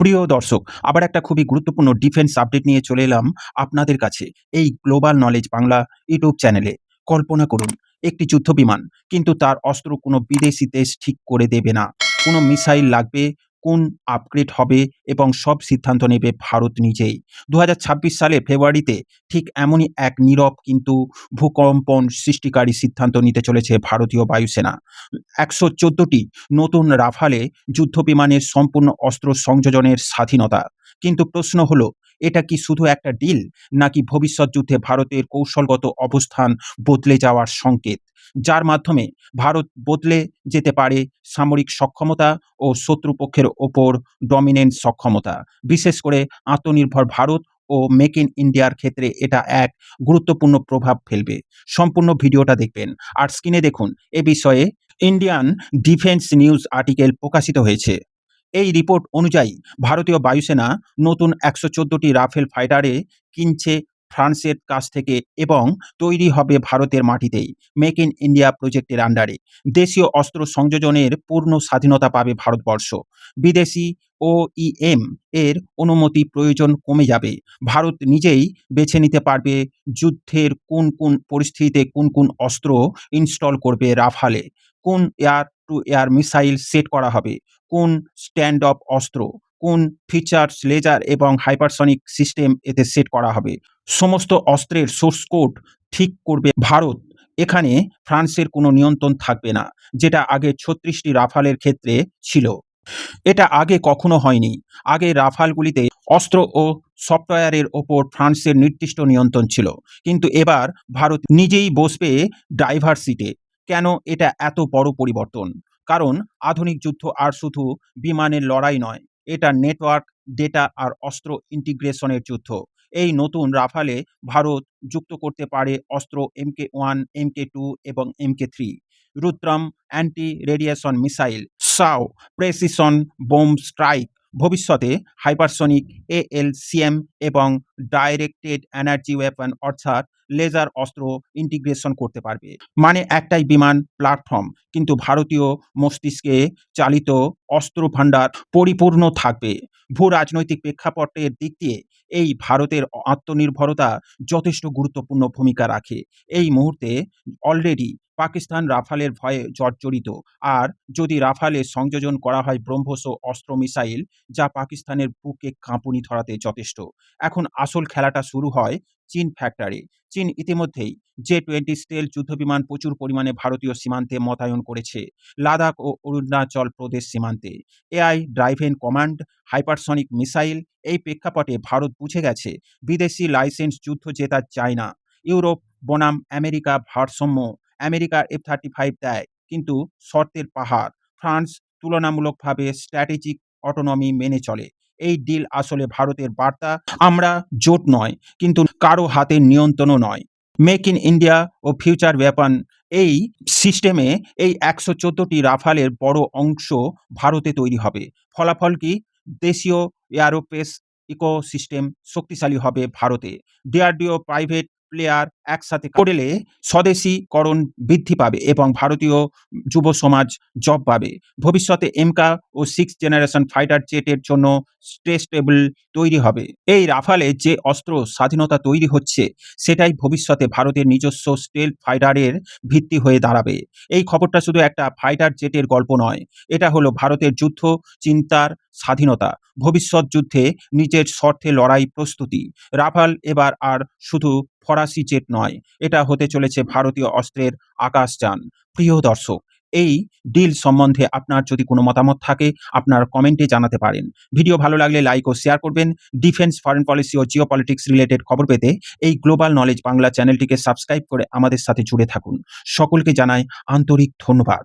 প্রিয় দর্শক, আবার একটা খুবই গুরুত্বপূর্ণ ডিফেন্স আপডেট নিয়ে চলে এলাম আপনাদের কাছে এই গ্লোবাল নলেজ বাংলা ইউটিউব চ্যানেলে কল্পনা করুন, একটি যুদ্ধ বিমান কিন্তু তার অস্ত্র কোনো বিদেশি দেশ ঠিক করে দেবে না। কোনো মিসাইল লাগবে কোন আপগ্রেড হবে এবং সব সিদ্ধান্ত নেবে ভারত নিজেই। দু হাজার ছাব্বিশ সালে ফেব্রুয়ারিতে ঠিক এমনই এক নীরব কিন্তু ভূকম্পন সৃষ্টিকারী সিদ্ধান্ত নিতে চলেছে ভারতীয় বায়ুসেনা। একশো চোদ্দটি নতুন রাফালে যুদ্ধ বিমানের সম্পূর্ণ অস্ত্র সংযোজনের স্বাধীনতা। কিন্তু প্রশ্ন হলো এটা কি শুধু একটা ডিল নাকি ভবিষ্যৎ যুদ্ধে ভারতের কৌশলগত অবস্থান বদলে যাওয়ার সংকেত? যার মাধ্যমে ভারত বদলে যেতে পারে সামরিক সক্ষমতা ও শত্রুপক্ষের ওপর ডমিনেন্ট সক্ষমতা। বিশেষ করে আত্মনির্ভর ভারত ও মেক ইন ইন্ডিয়ার ক্ষেত্রে এটা এক গুরুত্বপূর্ণ প্রভাব ফেলবে। সম্পূর্ণ ভিডিওটা দেখবেন। আর স্ক্রিনে দেখুন, এ বিষয়ে ইন্ডিয়ান ডিফেন্স নিউজ আর্টিকেল প্রকাশিত হয়েছে। এই রিপোর্ট অনুযায়ী ভারতীয় বায়ুসেনা নতুন একশো চোদ্দোটি রাফেল ফাইটারে কিনছে ফ্রান্সের কাছ থেকে এবং তৈরি হবে ভারতের মাটিতেই। মেক ইন ইন্ডিয়া প্রজেক্টের আন্ডারে দেশীয় অস্ত্র সংযোজনের পূর্ণ স্বাধীনতা পাবে ভারতবর্ষ। বিদেশি ও ইএম এর অনুমতি প্রয়োজন কমে যাবে। ভারত নিজেই বেছে নিতে পারবে যুদ্ধের কোন কোন পরিস্থিতিতে কোন কোন অস্ত্র ইনস্টল করবে রাফালে। কোন air to air missile set করা হবে। কোন স্ট্যান্ড অফ অস্ত্র, কোন ফিচার্স, লেজার এবং হাইপারসনিক সিস্টেম এতে সেট করা হবে। সমস্ত অস্ত্রের সোর্স কোড ঠিক করবে ভারত। এখানে ফ্রান্সের কোনো নিয়ন্ত্রণ থাকবে না, যেটা আগে ছত্রিশটি রাফালের ক্ষেত্রে ছিল। এটা আগে কখনো হয়নি। আগে রাফালগুলিতে অস্ত্র ও সফটওয়্যারের ওপর ফ্রান্সের নির্দিষ্ট নিয়ন্ত্রণ ছিল। কিন্তু এবার ভারত নিজেই বসবে ড্রাইভার সিটে। কেন এটা এত বড় পরিবর্তন? কারণ আধুনিক যুদ্ধ আর শুধু বিমানের লড়াই নয়, এটা নেটওয়ার্ক, ডেটা আর অস্ত্র ইন্টিগ্রেশনের যুদ্ধ। এই নতুন রাফালে ভারত যুক্ত করতে পারে অস্ত্র এমকে ওয়ান, এমকে টু এবং MK three. Rudram anti radiation missile, Sao, precision bomb strike ভবিষ্যতে হাইপারসনিক এএলসিএম এবং ডাইরেক্টেড এনার্জি ওয়েপন অর্থাৎ লেজার অস্ত্র ইন্টিগ্রেশন করতে পারবে। মানে একটাই বিমান প্ল্যাটফর্ম, কিন্তু ভারতীয় মস্তিষ্কে চালিত অস্ত্র ভাণ্ডার পরিপূর্ণ থাকবে। ভূ রাজনৈতিক প্রেক্ষাপটের দিক দিয়ে এই ভারতের আত্মনির্ভরতা যথেষ্ট গুরুত্বপূর্ণ ভূমিকা রাখে। এই মুহূর্তে অলরেডি পাকিস্তান রাফালের ভয়ে জর্জরিত। আর যদি রাফালে সংযোজন করা হয় ব্রহ্মস অস্ত্র মিসাইল, যা পাকিস্তানের বুকে কাঁপুনি ধরাতে যথেষ্ট। এখন আসল খেলাটা শুরু হয় চীন ফ্যাক্টরে চীন ইতিমধ্যেই জে টোয়েন্টি স্টেল যুদ্ধবিমান প্রচুর পরিমাণে ভারতীয় সীমান্তে মোতায়েন করেছে। লাদাখ ও অরুণাচল প্রদেশ সীমান্তে। AI driven command hypersonic missile এই প্রেক্ষাপটে ভারত বুঝে গেছে বিদেশি লাইসেন্স যুদ্ধ জেতা চায় না। ইউরোপ, বনাম, আমেরিকা ভারসাম্য আমেরিকার এফ থার্টি ফাইভ দেয়। কিন্তু শর্তের পাহাড়, ফ্রান্স তুলনামূলকভাবে স্ট্র্যাটেজিক অটোনমি মেনে চলে। এই ডিল আসলে ভারতের বার্তা, আমরা জোট নয়, কিন্তু কারও হাতের নিয়ন্ত্রণও নয়। মেক ইন ইন্ডিয়া ও ফিউচার ওয়েপন এই সিস্টেমে এই একশো চোদ্দোটি রাফালের বড় অংশ ভারতে তৈরি হবে। ফলাফল কি? দেশীয় এয়ারোপেস ইকোসিস্টেম শক্তিশালী হবে ভারতে। ডিআরডিও প্রাইভেট প্লেয়ার একসাথে করলে স্বদেশীকরণ বৃদ্ধি পাবে এবং ভারতীয় যুব সমাজ জব পাবে। ভবিষ্যতে এমকা ও সিক্স জেনারেশন ফাইটার জেটের জন্য স্ট্রেস টেবল তৈরি হবে। এই রাফালে যে অস্ত্র স্বাধীনতা তৈরি হচ্ছে, সেটাই ভবিষ্যতে ভারতের নিজস্ব স্টেল ফাইটারের ভিত্তি হয়ে দাঁড়াবে। এই খবরটা শুধু একটা ফাইটার জেটের গল্প নয়, এটা হলো ভারতের যুদ্ধ চিন্তার স্বাধীনতা। ভবিষ্যৎ যুদ্ধে নিজের স্বার্থে লড়াই প্রস্তুতি। রাফাল এবার আর শুধু ফরাসি জেট নয়। এটা হতে চলেছে ভারতীয় অস্ত্রের আকাশযান। প্রিয় দর্শক, এই ডিল সম্বন্ধে আপনার যদি কোনো মতামত থাকে, আপনার কমেন্টে জানাতে পারেন। ভিডিও ভালো লাগলে লাইক ও শেয়ার করবেন। ডিফেন্স, ফরেন পলিসি ও জিও পলিটিক্স রিলেটেড খবর পেতে এই গ্লোবাল নলেজ বাংলা চ্যানেলটিকে সাবস্ক্রাইব করে আমাদের সাথে জুড়ে থাকুন। সকলকে জানাই আন্তরিক ধন্যবাদ।